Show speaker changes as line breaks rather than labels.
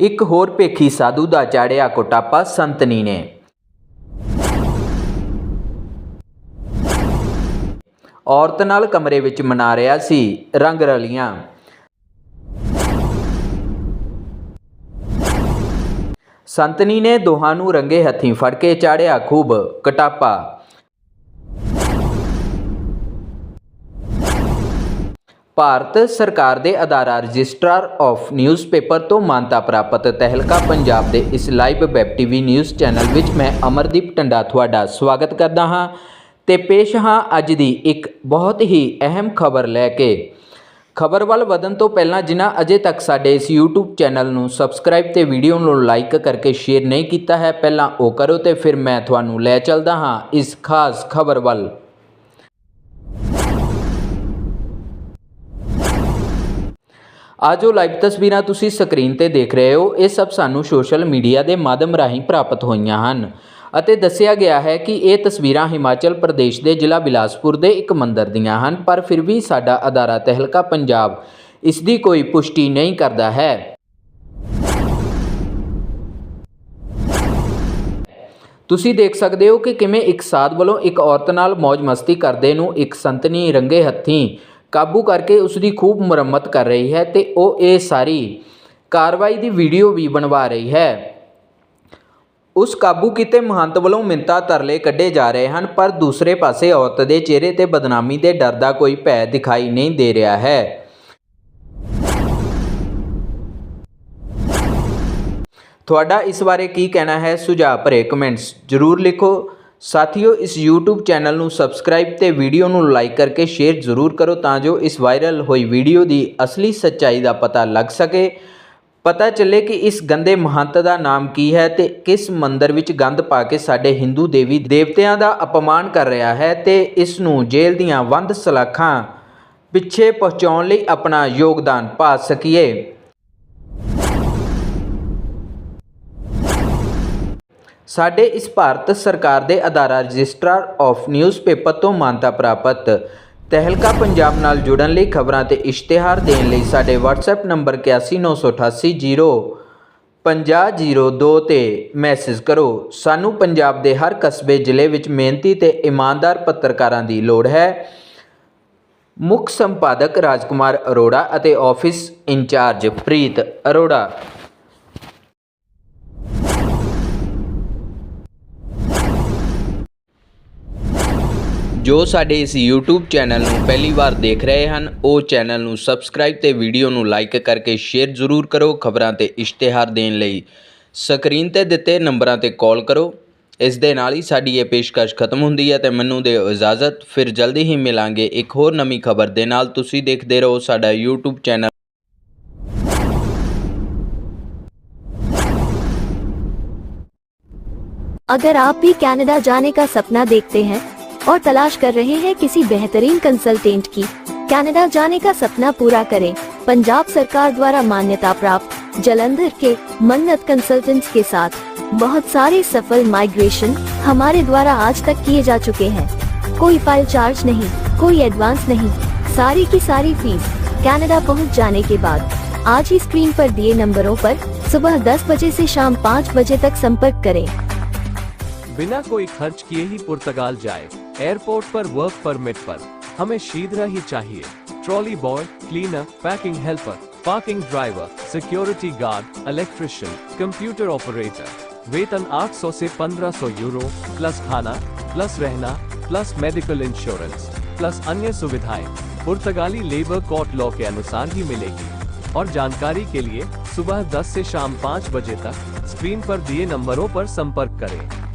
ਇੱਕ ਹੋਰ ਭੇਖੀ ਸਾਧੂ ਦਾ ਚਾੜਿਆ ਕੋਟਾਪਾ ਸੰਤਨੀ ਨੇ। ਔਰਤ ਨਾਲ ਕਮਰੇ ਵਿੱਚ ਮਨਾ ਰਿਹਾ ਸੀ, ਰੰਗ ਰਲੀਆਂ। ਸੰਤਨੀ ਨੇ ਦੋਹਾਂ ਨੂੰ ਰੰਗੇ ਹੱਥੀਂ ਫੜ ਕੇ ਚਾੜਿਆ ਖੂਬ, ਕਟਾਪਾ। ਭਾਰਤ ਸਰਕਾਰ ਦੇ ਅਦਾਰਾ ਰਜਿਸਟਰਾਰ ਆਫ ਨਿਊਜ਼ਪੇਪਰ ਤੋਂ ਮਾਨਤਾ ਪ੍ਰਾਪਤ ਤਹਿਲਕਾ ਪੰਜਾਬ ਦੇ ਇਸ live web TV news channel ਵਿੱਚ ਮੈਂ ਅਮਰਦੀਪ ਟੰਡਾ ਤੁਹਾਡਾ ਸਵਾਗਤ ਕਰਦਾ ਹਾਂ ਤੇ ਪੇਸ਼ ਹਾਂ ਅੱਜ ਦੀ ਇੱਕ ਬਹੁਤ ਹੀ ਅਹਿਮ ਖਬਰ ਲੈ ਕੇ। ਖਬਰ ਵੱਲ ਵਧਣ ਤੋਂ ਪਹਿਲਾਂ ਜਿਨ੍ਹਾਂ ਅਜੇ ਤੱਕ ਸਾਡੇ ਇਸ YouTube ਚੈਨਲ ਨੂੰ ਸਬਸਕ੍ਰਾਈਬ ਤੇ ਵੀਡੀਓ ਨੂੰ ਲਾਈਕ ਕਰਕੇ ਸ਼ੇਅਰ ਨਹੀਂ ਕੀਤਾ ਹੈ, ਪਹਿਲਾਂ ਉਹ ਕਰੋ ਤੇ ਫਿਰ ਮੈਂ ਤੁਹਾਨੂੰ ਲੈ ਚੱਲਦਾ ਹਾਂ ਇਸ ਖਾਸ ਖਬਰ ਵੱਲ। ਆ ਜੋ ਲਾਈਵ ਤਸਵੀਰਾਂ ਤੁਸੀਂ ਸਕਰੀਨ ਤੇ ਦੇਖ ਰਹੇ ਹੋ। ਇਹ ਸਭ ਸਾਨੂੰ ਸੋਸ਼ਲ ਮੀਡੀਆ ਦੇ ਮਾਧਿਅਮ ਰਾਹੀਂ ਪ੍ਰਾਪਤ ਹੋਈਆਂ ਹਨ। ਅਤੇ ਦੱਸਿਆ ਗਿਆ ਹੈ ਕਿ ਇਹ ਤਸਵੀਰਾਂ ਹਿਮਾਚਲ ਪ੍ਰਦੇਸ਼ ਦੇ ਜ਼ਿਲ੍ਹਾ ਬਿਲਾਸਪੁਰ ਦੇ ਇੱਕ ਮੰਦਿਰ ਦੀਆਂ ਹਨ, ਪਰ ਫਿਰ ਵੀ ਸਾਡਾ ਅਦਾਰਾ ਤਹਿਲਕਾ ਪੰਜਾਬ ਇਸ ਦੀ ਕੋਈ ਪੁਸ਼ਟੀ ਨਹੀਂ ਕਰਦਾ ਹੈ। ਤੁਸੀਂ ਦੇਖ ਸਕਦੇ ਹੋ ਕਿ ਕਿਵੇਂ ਇੱਕ ਸਾਧ ਵੱਲੋਂ ਇੱਕ ਔਰਤ ਨਾਲ ਮौज ਮਸਤੀ ਕਰਦੇ ਨੂੰ ਇੱਕ ਸੰਤਨੀ ਰੰਗੇ ਹੱਥੀਂ ਕਾਬੂ ਕਰਕੇ ਉਸ ਦੀ ਖੂਬ ਮੁਰੰਮਤ ਕਰ ਰਹੀ ਹੈ ਤੇ ਉਹ ਇਹ ਸਾਰੀ ਕਾਰਵਾਈ ਦੀ ਵੀਡੀਓ ਵੀ ਬਣਵਾ ਰਹੀ ਹੈ। ਉਸ ਕਾਬੂ ਕੀਤੇ ਮਹੰਤ ਵੱਲੋਂ ਮਿੰਤਾ ਤਰਲੇ ਕੱਢੇ ਜਾ ਰਹੇ ਹਨ, ਪਰ ਦੂਸਰੇ ਪਾਸੇ ਔਰਤ ਦੇ ਚਿਹਰੇ ਤੇ ਬਦਨਾਮੀ ਦੇ ਡਰ ਦਾ ਕੋਈ ਭੈ ਦਿਖਾਈ ਨਹੀਂ ਦੇ ਰਿਹਾ ਹੈ। ਤੁਹਾਡਾ ਇਸ ਬਾਰੇ ਕੀ ਕਹਿਣਾ ਹੈ? ਸੁਝਾਅ ਭਰੇ ਕਮੈਂਟਸ ਜ਼ਰੂਰ ਲਿਖੋ। ਸਾਥੀਓ, ਇਸ YouTube ਚੈਨਲ ਨੂੰ ਸਬਸਕ੍ਰਾਈਬ ਤੇ ਵੀਡੀਓ ਨੂੰ ਲਾਈਕ ਕਰਕੇ ਸ਼ੇਅਰ ਜ਼ਰੂਰ ਕਰੋ ਤਾਂ ਜੋ ਇਸ ਵਾਇਰਲ ਹੋਈ ਵੀਡੀਓ ਦੀ ਅਸਲੀ ਸੱਚਾਈ ਦਾ ਪਤਾ ਲੱਗ ਸਕੇ। ਪਤਾ ਚੱਲੇ ਕਿ ਇਸ ਗੰਦੇ ਮਹੰਤ ਦਾ ਨਾਮ ਕੀ ਹੈ ਤੇ ਕਿਸ ਮੰਦਰ ਵਿੱਚ ਗੰਦ ਪਾ ਕੇ ਸਾਡੇ ਹਿੰਦੂ ਦੇਵੀ ਦੇਵਤਿਆਂ ਦਾ ਅਪਮਾਨ ਕਰ ਰਿਹਾ ਹੈ ਤੇ ਇਸ ਨੂੰ ਜੇਲ੍ਹ ਦੀਆਂ ਵੰਦ ਸਲਾਖਾਂ ਪਿੱਛੇ ਪਹੁੰਚਾਉਣ ਲਈ ਆਪਣਾ ਯੋਗਦਾਨ ਪਾ ਸਕੀਏ। ਸਾਡੇ ਇਸ ਭਾਰਤ ਸਰਕਾਰ ਦੇ ਅਦਾਰਾ ਰਜਿਸਟਰਾਰ ਆਫ ਨਿਊਜ਼ਪੇਪਰ ਤੋਂ ਮਾਨਤਾ ਪ੍ਰਾਪਤ। ਤਹਿਲਕਾ ਪੰਜਾਬ ਨਾਲ ਜੁੜਨ ਲਈ ਖਬਰਾਂ ਤੇ ਇਸ਼ਤਿਹਾਰ ਦੇਣ ਲਈ ਸਾਡੇ WhatsApp ਨੰਬਰ 8198805002 ਤੇ ਮੈਸੇਜ ਕਰੋ। ਸਾਨੂੰ ਪੰਜਾਬ ਦੇ ਹਰ ਕਸਬੇ, ਜ਼ਿਲ੍ਹੇ ਵਿੱਚ ਮਿਹਨਤੀ ਤੇ ਇਮਾਨਦਾਰ ਪੱਤਰਕਾਰਾਂ ਦੀ ਲੋੜ ਹੈ। ਮੁੱਖ ਸੰਪਾਦਕ ਰਾਜਕੁਮਾਰ ਅਰੋੜਾ ਅਤੇ ਆਫਿਸ ਇੰਚਾਰਜ ਪ੍ਰੀਤ ਅਰੋੜਾ। ਜੋ ਸਾਡੇ ਇਸ YouTube ਚੈਨਲ ਨੂੰ ਪਹਿਲੀ ਵਾਰ ਦੇਖ ਰਹੇ ਹਨ ਉਹ ਚੈਨਲ ਨੂੰ ਸਬਸਕ੍ਰਾਈਬ ਤੇ ਵੀਡੀਓ ਨੂੰ ਲਾਈਕ ਕਰਕੇ ਸ਼ੇਅਰ ਜ਼ਰੂਰ ਕਰੋ ਖਬਰਾਂ ਤੇ ਇਸ਼ਤਿਹਾਰ ਦੇਣ ਲਈ ਸਕਰੀਨ ਤੇ ਦਿੱਤੇ ਨੰਬਰਾਂ ਤੇ ਕਾਲ ਕਰੋ ਇਸ ਦੇ ਨਾਲ ਹੀ ਸਾਡੀ ਇਹ ਪੇਸ਼ਕਸ਼ ਖਤਮ ਹੁੰਦੀ ਹੈ ਤੇ ਮੈਨੂੰ ਦਿਓ ਇਜਾਜ਼ਤ ਫਿਰ ਜਲਦੀ ਹੀ ਮਿਲਾਂਗੇ ਇੱਕ ਹੋਰ ਨਵੀਂ ਖਬਰ ਦੇ ਨਾਲ ਤੁਸੀਂ ਦੇਖਦੇ ਰਹੋ ਸਾਡਾ YouTube ਚੈਨਲ
अगर आप भी कनाडा जाने का सपना देखते हैं और तलाश कर रहे हैं किसी बेहतरीन कंसल्टेंट की। कनाडा जाने का सपना पूरा करें। पंजाब सरकार द्वारा मान्यता प्राप्त। जलंधर के मन्नत कंसल्टेंट्स के साथ। बहुत सारे सफल माइग्रेशन हमारे द्वारा आज तक किए जा चुके हैं। कोई फ़ाइल चार्ज नहीं, कोई एडवांस नहीं। सारी की सारी फ़ीस कनाडा पहुँच जाने के बाद। आज ही स्क्रीन पर दिए नंबरों पर सुबह 10 बजे से शाम 5 बजे तक संपर्क करें।
बिना कोई खर्च किए ही पुर्तगाल जाए। एयरपोर्ट पर वर्क परमिट पर हमें शीघ्र ही चाहिए। Trolley boy cleaner packing helper parking driver security guard electrician computer operator वेतन 800 से 1500 यूरो प्लस खाना प्लस रहना प्लस मेडिकल इंश्योरेंस प्लस अन्य सुविधाएँ, पुर्तगाली लेबर कोर्ट लॉ के अनुसार ही मिलेगी। और जानकारी के लिए सुबह 10 से शाम 5 बजे तक स्क्रीन पर दिए नंबरों पर संपर्क करें।